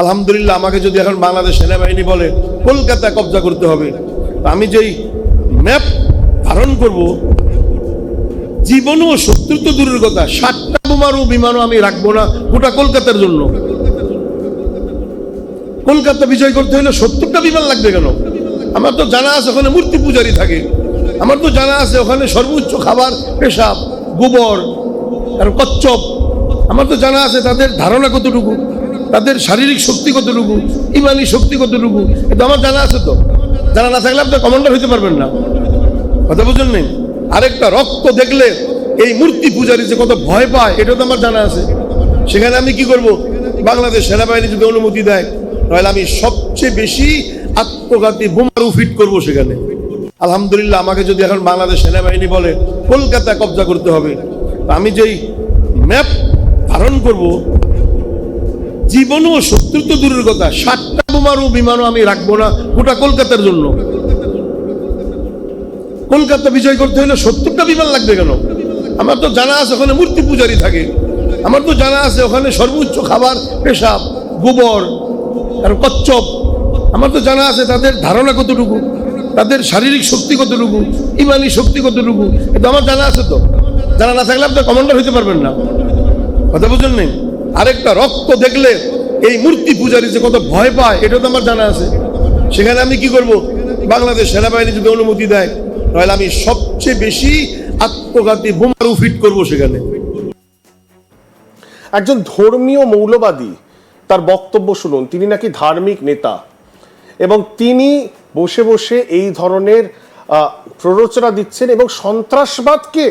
আলহামদুলিল্লাহ, আমাকে যদি এখন বাংলাদেশ সেনাবাহিনী বলে, কলকাতা কবজা করতে হবে আমি যেই ম্যাপ ধারণ করব, জীবনও শত্রু তো দূরের কথা, সাতটা বোমারও বিমানও আমি রাখব না গোটা কলকাতার জন্য। কলকাতা বিজয় করতে হলে সত্তরটা বিমান লাগবে কেন? আমার তো জানা আছে, ওখানে মূর্তি পূজারি থাকে। আমার তো জানা আছে, ওখানে সর্বোচ্চ খাবার পেশাব, গোবর আর কচ্ছপ। আমার তো জানা আছে, তাদের ধারণা কতটুকু? তাদের শারীরিক শক্তি কতটুকু, ইমানি শক্তি কতটুকু, এটা আমার জানা আছে তো। জানা না থাকলে আপনি কমান্ডার হইতে পারবেন না। কথা বুঝলেন নেই? আরেকটা, রক্ত দেখলে এই মূর্তি পূজারি যে কত ভয় পায় এটা তো আমার জানা আছে। সেখানে আমি কি করব? বাংলাদেশ সেনাবাহিনী যদি অনুমতি দেয়, তাহলে আমি সবচেয়ে বেশি আত্মঘাতী বোমারু ফিট করব সেখানে। আলহামদুলিল্লাহ, আমাকে যদি এখন বাংলাদেশ সেনাবাহিনী বলে, কলকাতা কবজা করতে হবে আমি যেই ম্যাপ ধারণ করব জীবনও শত্রু তো দূরের কথা। সাতটা বোমারু বিমানও আমি রাখব না গোটা কলকাতার জন্য। কলকাতা বিজয় করতে হলে সত্তরটা বিমান লাগবে কেন? আমার তো জানা আছে ওখানে মূর্তি পূজারি থাকে। আমার তো জানা আছে ওখানে সর্বোচ্চ খাবার পেশাব, গোবর আর কচ্ছপ। আমার তো জানা আছে তাদের ধারণা কতটুকু, তাদের শারীরিক শক্তি কতটুকু, ইমানি শক্তি কতটুকু, এটা আমার জানা আছে তো। জানা না থাকলে আপনি কমান্ডার হইতে পারবেন না। কথা বুঝলেন নেই? আরেকটা রক্ত দেখলে এই মূর্তি পূজারি যে কত ভয় পায়, এটা তো আমার জানা আছে। সেখানে আমি কি করব? বাংলাদেশ সেনাবাহিনী যদি অনুমতি দেয়, তাহলে আমি সবচেয়ে বেশি আত্মঘাতী বোমারু ফিট করব সেখানে। একজন ধর্মীয় মৌলবাদী তার বক্তব্য শুনুন। তিনি নাকি ধার্মিক নেতা। এবং তিনি বসে বসে এই ধরনের প্ররোচনা দিচ্ছেন এবং সন্ত্রাসবাদকে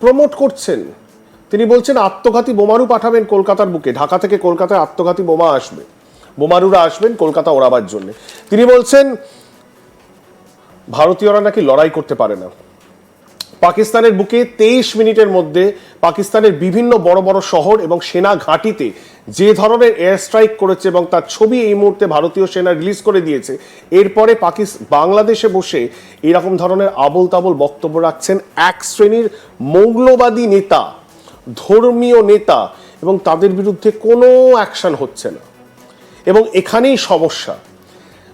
প্রমোট করছেন। তিনি বলছেন, আত্মঘাতী বোমারু পাঠাবেন কলকাতার বুকে। ঢাকা থেকে কলকাতায় আত্মঘাতী বোমা আসবে। বোমারুরা আসবেন কলকাতা ওড়াবার জন্য। তিনি বলছেন, ভারতীয়রা নাকি লড়াই করতে পারে না। পাকিস্তানের বুকে তেইশ মিনিটের মধ্যে পাকিস্তানের বিভিন্ন বড় বড় শহর এবং সেনা ঘাঁটিতে যে ধরনের এয়ার স্ট্রাইক করেছে এবং তার ছবি এই মুহূর্তে ভারতীয় সেনা রিলিজ করে দিয়েছে, এরপরে পাকিস্তান বাংলাদেশে বসে এরকম ধরনের আবল তাবল বক্তব্য রাখছেন এক শ্রেণির মৌলবাদী নেতা। ধর্মীয় নেতা এবং তাদের বিরুদ্ধে কোনো অ্যাকশন হচ্ছে না। এবং এখানেই সমস্যা।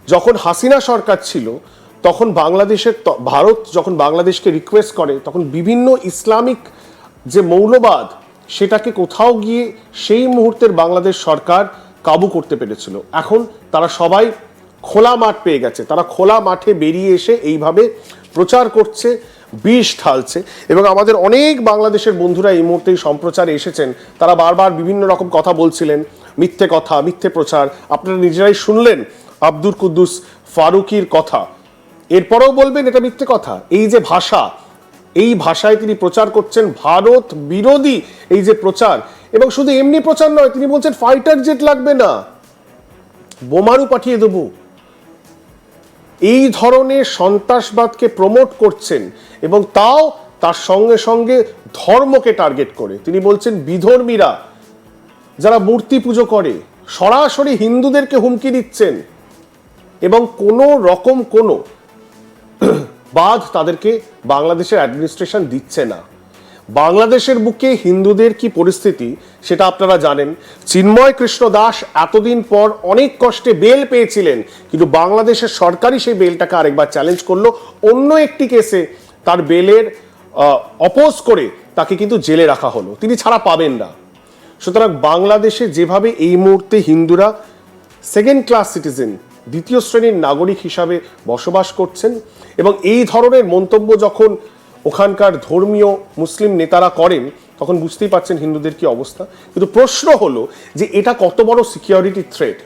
যখন হাসিনা সরকার ছিল, তখন বাংলাদেশের ভারত যখন বাংলাদেশকে রিকোয়েস্ট করে, তখন বিভিন্ন ইসলামিক যে মৌলবাদ, সেটাকে কোথাও গিয়ে সেই মুহূর্তের বাংলাদেশ সরকার কাবু করতে পেরেছিল। এখন তারা সবাই খোলা মাঠ পেয়ে গেছে। তারা খোলা মাঠে বেরিয়ে এসে এইভাবে প্রচার করছে। বিষ ঢালছে এবং আমাদের অনেক বাংলাদেশের বন্ধুরা এই মুহূর্তে সম্প্রচারে এসেছেন। তারা বারবার বিভিন্ন রকম কথা বলছিলেন, মিথ্যে কথা, মিথ্যে প্রচার। আপনারা নিজেরাই শুনলেন আব্দুল কুদ্দুস ফারুকির কথা। এরপরেও বলবেন এটা মিথ্যে কথা। এই যে ভাষা, এই ভাষায় তিনি প্রচার করছেন ভারত বিরোধী এই যে প্রচার। এবং শুধু এমনি প্রচার নয়, তিনি বলছেন ফাইটার জেট লাগবে না। বোমারু পাঠিয়ে দেবো। এই ধরনের সন্ত্রাসবাদকে প্রমোট করছেন। এবং তাও তার সঙ্গে সঙ্গে ধর্মকে টার্গেট করে। তিনি বলছেন, বিধর্মীরা যারা মূর্তি পুজো করে, সরাসরি হিন্দুদেরকে হুমকি দিচ্ছেন এবং কোনো রকম কোনো বাদ তাদেরকে বাংলাদেশের অ্যাডমিনিস্ট্রেশন দিচ্ছে না। বাংলাদেশের বুকে হিন্দুদের কি পরিস্থিতি সেটা আপনারা জানেন। চিন্ময় কৃষ্ণ দাস এতদিন পর অনেক কষ্টে বেল পেয়েছিলেন, কিন্তু বাংলাদেশের সরকারই সেই বেলটাকে আরেকবার চ্যালেঞ্জ করল। অন্য একটি কেসে তার বেলের অপোজ করে তাকে কিন্তু জেলে রাখা হলো। তিনি ছাড়া পাবেন না। সুতরাং বাংলাদেশে যেভাবে এই মুহূর্তে হিন্দুরা সেকেন্ড ক্লাস সিটিজেন দ্বিতীয় শ্রেণির নাগরিক হিসাবে বসবাস করছেন এবং এই ধরনের মন্তব্য যখন ওখানকার ধর্মীয় মুসলিম নেতারা করেন, তখন বুঝতেই পারছেন হিন্দুদের কি অবস্থা। কিন্তু প্রশ্ন হলো যে এটা কত বড় সিকিউরিটি থ্রেট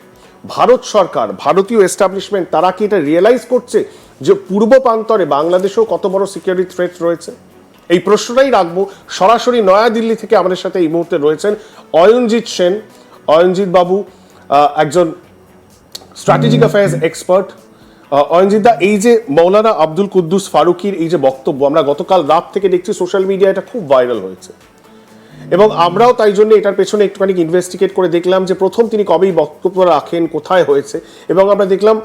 ভারত সরকার, ভারতীয় এস্টাবলিশমেন্ট তারা কি এটা রিয়েলাইজ করছে? যে পূর্ব প্রান্তরে বাংলাদেশেও কত বড় সিকিউরিটি থ্রেট রয়েছে? এই প্রশ্নটাই রাখব। সরাসরি নয়াদিল্লি থেকে আমাদের সাথে এই মুহূর্তে রয়েছেন অয়নজিৎ সেন। অয়নজিৎ বাবু একজন স্ট্র্যাটেজিক অ্যাফেয়ার্স এক্সপার্ট দা এই যে মৌলানা আব্দুল কুদ্দুস ফারুকির এই যে বক্তব্য আমরা গতকাল রাত থেকে দেখছি সোশ্যাল মিডিয়া এটা খুব ভাইরাল হয়েছে। এবং আমরাও তাই জন্য এটার পেছনে একটুখানি ইনভেস্টিগেট করে দেখলাম যে প্রথম তিনি কবেই বক্তব্য রাখেন কোথায় হয়েছে। এবং আমরা দেখলাম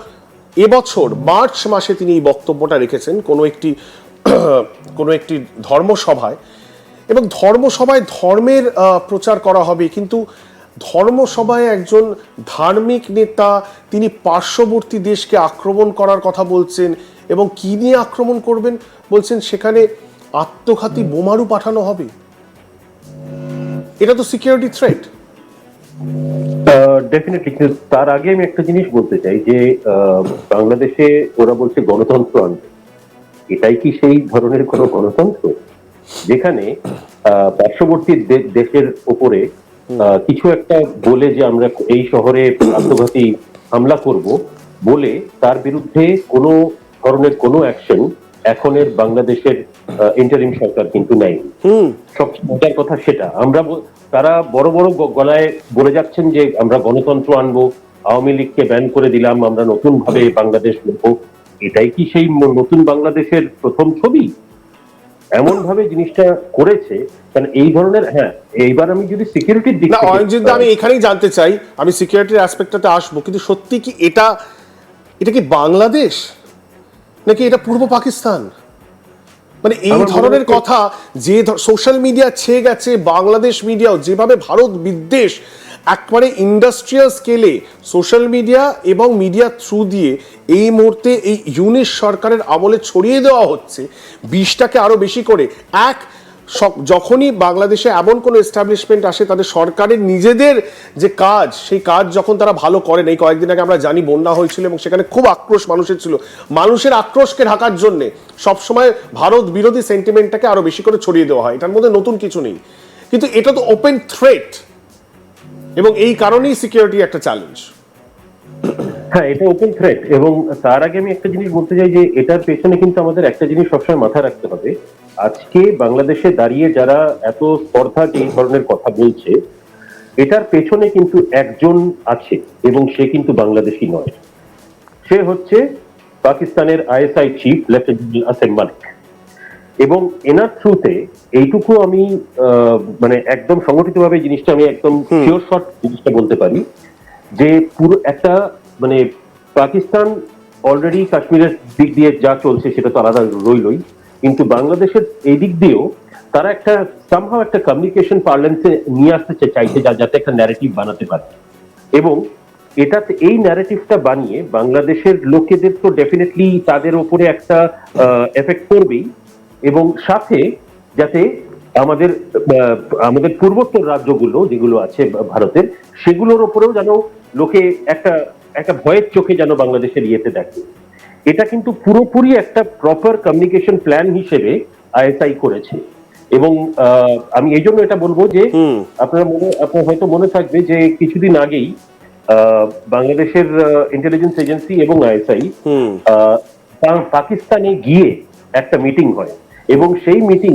এবছর মার্চ মাসে তিনি এই বক্তব্যটা রেখেছেন কোনো একটি কোনো একটি ধর্মসভায়। এবং ধর্মসভায় ধর্মের প্রচার করা হবে কিন্তু ধর্মসভায় একজন ধার্মিক নেতা তিনি পার্শ্ববর্তী দেশকে আক্রমণ করার কথা বলছেন এবং কি নিয়ে আক্রমণ করবেন বলছেন সেখানে আত্মঘাতী বোমারু পাঠানো হবে। এটা তো সিকিউরিটি থ্রেট ডেফিনেটলি কিন্তু তার আগে আমি একটা জিনিস বলতে চাই যে বাংলাদেশে ওরা বলছে গণতন্ত্র আনবে এটাই কি সেই ধরনের কোনো গণতন্ত্র? যেখানে আহ, পার্শ্ববর্তী দেশের উপরে আহ, কিছু একটা বলে যে আমরা এই শহরে আত্মঘাতী হামলা করব বলে তার বিরুদ্ধে কোনো ধরনের কোনো অ্যাকশন এখনের বাংলাদেশের ইন্টারিম সরকার কিন্তু হুম। সবচেয়ে মজার কথা সেটা। আমরা তারা বড় বড় গলায় বলে যাচ্ছেন যে আমরা গণতন্ত্র আনব আওয়ামী লীগকে ব্যান করে দিলাম আমরা নতুন ভাবে বাংলাদেশ নেব। এটাই কি সেই নতুন বাংলাদেশের প্রথম ছবি? এমন ভাবে জিনিসটা করেছে কারণ এই ধরনের হ্যাঁ এইবার আমি যদি সিকিউরিটির দিক না থেকে- আমি এখানেই জানতে চাই আমি সিকিউরিটির অ্যাসপেক্টটাতে আসব কিন্তু সত্যি কি এটা এটা কি বাংলাদেশ? নাকি এটা পূর্ব পাকিস্তান? মানে এই ধরনের কথা যে সোশ্যাল মিডিয়া ছেয়ে গেছে বাংলাদেশ মিডিয়াও যেভাবে ভারত বিদ্বেষ একবারে ইন্ডাস্ট্রিয়াল স্কেলে সোশ্যাল মিডিয়া এবং মিডিয়া থ্রু দিয়ে এই মুহূর্তে এই ইউনিশ সরকারের আমলে ছড়িয়ে দেওয়া হচ্ছে। বিষটাকে আরও বেশি করে। এক যখনই বাংলাদেশে এমন কোনো এস্টাবলিশমেন্ট আসে, তাদের সরকারের নিজেদের যে কাজ, সেই কাজ যখন তারা ভালো করেন, এই কয়েকদিন আগে আমরা জানি বন্যা হয়েছিল এবং সেখানে খুব আক্রোশ মানুষের ছিল। মানুষের আক্রোশকে ঢাকার জন্য সবসময় ভারত বিরোধী সেন্টিমেন্টটাকে আরও বেশি করে ছড়িয়ে দেওয়া হয়। এটার মধ্যে নতুন কিছু নেই। কিন্তু এটা তো ওপেন থ্রেট এবং এই কারণেই সিকিউরিটি একটা চ্যালেঞ্জ হ্যাঁ এটা ওপেন থ্রেট এবং তার আগে আমি একটা জিনিস বলতে চাই যে, এটার পেছনে কিন্তু আমাদের একটা জিনিস সবসময় মাথায় রাখতে হবে। আজকে বাংলাদেশে দাঁড়িয়ে যারা এত স্পর্ধা যে এই ধরনের কথা বলছে এটার পেছনে কিন্তু একজন আছে এবং সে কিন্তু বাংলাদেশি নয়। সে হচ্ছে পাকিস্তানের ISI chief lieutenant Asim Malik এবং এনার থ্রুতে এইটুকু আমি আহ, মানে একদম সংগঠিতভাবে জিনিসটা আমি একদম শিওর শর্ট জিনিসটা বলতে পারি যে পুরো একটা মানে পাকিস্তান অলরেডি কাশ্মীরের দিক দিয়ে যা চলছে সেটা তো আলাদা রইলই। কিন্তু বাংলাদেশের এই দিক দিয়েও তারা একটা সামহাও একটা কমিউনিকেশন পার্লেন্সে নিয়ে আসতে চাইছে যা যাতে একটা ন্যারেটিভ বানাতে পারে। এবং এটাতে এই ন্যারেটিভটা বানিয়ে বাংলাদেশের লোকেদের তো ডেফিনেটলি তাদের উপরে একটা এফেক্ট করবেই এবং সাথে যাতে আমাদের আমাদের পূর্বোত্তর রাজ্যগুলো যেগুলো আছে ভারতের, সেগুলোর ওপরেও যেন লোকে একটা একটা ভয়ের চোখে যেন বাংলাদেশের ইয়েতে দেখে। এটা কিন্তু পুরোপুরি একটা প্রপার কমিউনিকেশন প্ল্যান হিসেবে আইএসআই করেছে। এবং আমি এই জন্য এটা বলব যে আপনার মনে আপনার হয়তো মনে থাকবে যে কিছুদিন আগেই আহ, বাংলাদেশের ইন্টেলিজেন্স এজেন্সি এবং আইএসআই পাকিস্তানে গিয়ে একটা মিটিং হয়। এবং সেই মিটিং